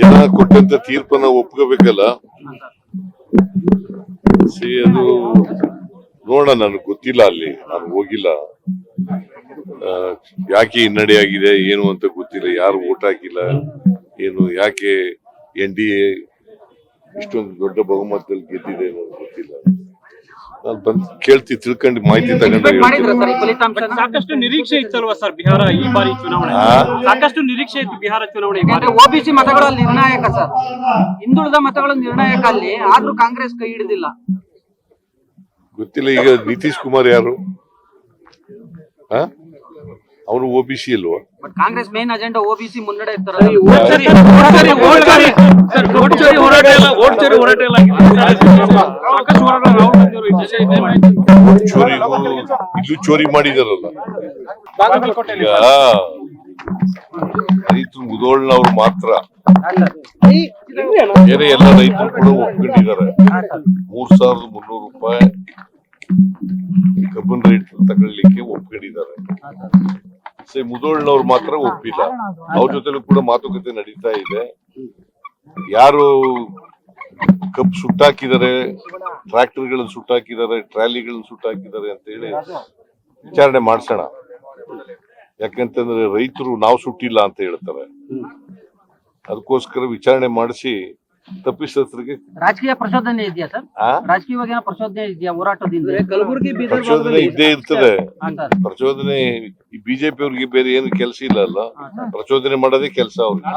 ಜನ ಕೊಟ್ಟಂತ ತೀರ್ಪನ್ನ ಒಪ್ಕೋಬೇಕಲ್ಲ? ಸಿ ಅದು ನೋಡೋಣ, ನನಗೆ ಗೊತ್ತಿಲ್ಲ ಅಲ್ಲಿ, ನಾನು ಹೋಗಿಲ್ಲ. ಯಾಕೆ ಹಿನ್ನಡೆ ಆಗಿದೆ, ಏನು ಅಂತ ಗೊತ್ತಿಲ್ಲ, ಯಾರು ಓಟ್ ಹಾಕಿಲ್ಲ, ಏನು, ಯಾಕೆ ಎನ್ ಡಿ ಎ ಇಷ್ಟೊಂದು ದೊಡ್ಡ ಬಹುಮತದಲ್ಲಿ ಗೆದ್ದಿದೆ ಅನ್ನೋದು ಗೊತ್ತಿಲ್ಲ. ಬಂದು ಕೇಳ್ತಿ ತಿಳ್ಕೊಂಡು ಮಾಹಿತಿ ತಗೊಂಡು ಸಾಕಷ್ಟು ನಿರೀಕ್ಷೆ ಇತ್ತಲ್ವಾ ಸರ್ ಬಿಹಾರ ಈ ಬಾರಿ ಚುನಾವಣೆ ಸಾಕಷ್ಟು ನಿರೀಕ್ಷೆ ಇತ್ತು ಬಿಹಾರ ಚುನಾವಣೆ ಯಾಕಂದ್ರೆ ಓಬಿಸಿ ಮತಗಳು ನಿರ್ಣಾಯಕ ಸರ್ ಹಿಂದುಳಿದ ಮತಗಳ ನಿರ್ಣಾಯಕ ಅಲ್ಲಿ ಆದ್ರೂ ಕಾಂಗ್ರೆಸ್ ಕೈ ಹಿಡಿದಿಲ್ಲ ಗೊತ್ತಿಲ್ಲ ಈಗ ನಿತೀಶ್ ಕುಮಾರ್ ಯಾರು ಅವರು ಓಬಿಸಿ ಅಲ್ವಾ but Congress main agenda OBC ಮುನ್ನಡೆ ಹೋರಾಟ ಹೋರಾಟ ಚೋರಿಗೂ ಇಲ್ಲೂ ಚೋರಿ ಮಾಡಿದಾರಲ್ಲ. ಈಗ ರೈತರು ಮುದೋಳ್ನವ್ರು ಮಾತ್ರ. ಬೇರೆ ಎಲ್ಲ ರೈತರು ಕೂಡ ಒಪ್ಕೊಂಡಿದ್ದಾರೆ. ಮೂರ್ ಸಾವಿರದ ಮುನ್ನೂರು ರೂಪಾಯಿ ಕಬ್ಬನ್ ರೇಟ್ ತಗೊಳ್ಳಿಕ್ಕೆ ಒಪ್ಕೊಂಡಿದ್ದಾರೆ. ಸೇ ಮುದೋಳ್ನವ್ರು ಮಾತ್ರ ಒಪ್ಪಿಲ್ಲ. ಅವ್ರ ಜೊತೆಲೂ ಕೂಡ ಮಾತುಕತೆ ನಡೀತಾ ಇದೆ. ಯಾರು ಕಬ್ಬು ಸುಟ್ಟಾಕಿದ್ದಾರೆ ಟ್ರ್ಯಾಕ್ಟರ್ಗಳನ್ನ ಸುಟ್ಟಾಕಿದ್ದಾರೆ ಟ್ರಾಲಿಗಳನ್ನ ಸುಟ್ಟಾಕಿದ್ದಾರೆ ಅಂತ ಹೇಳಿ ವಿಚಾರಣೆ ಮಾಡಿಸೋಣ. ಯಾಕಂತಂದ್ರೆ ರೈತರು ನಾವು ಸುಟ್ಟಿಲ್ಲ ಅಂತ ಹೇಳ್ತಾರೆ. ಅದಕ್ಕೋಸ್ಕರ ವಿಚಾರಣೆ ಮಾಡಿಸಿ ತಪ್ಪಿಸತ್ರಿಗೆ ರಾಜಕೀಯ ಪ್ರಚೋದನೆ ಇದೆಯಾ ಸರ್? ಆ? ರಾಜಕೀಯವಾಗಿ ಏನೋ ಪ್ರಚೋದನೆ ಇದೆಯಾ? ಹೋರಾಟದಿಂದ? ಕಲಬುರಗಿ ಪ್ರಚೋದನೆ ಇದ್ದೇ ಇರ್ತದೆ. ಪ್ರಚೋದನೆ ಈ ಬಿಜೆಪಿ ಅವ್ರಿಗೆ ಬೇರೆ ಏನು ಕೆಲಸ ಇಲ್ಲ ಅಲ್ಲ? ಪ್ರಚೋದನೆ ಮಾಡೋದೇ ಕೆಲಸ ಅವ್ರಿಗೆ.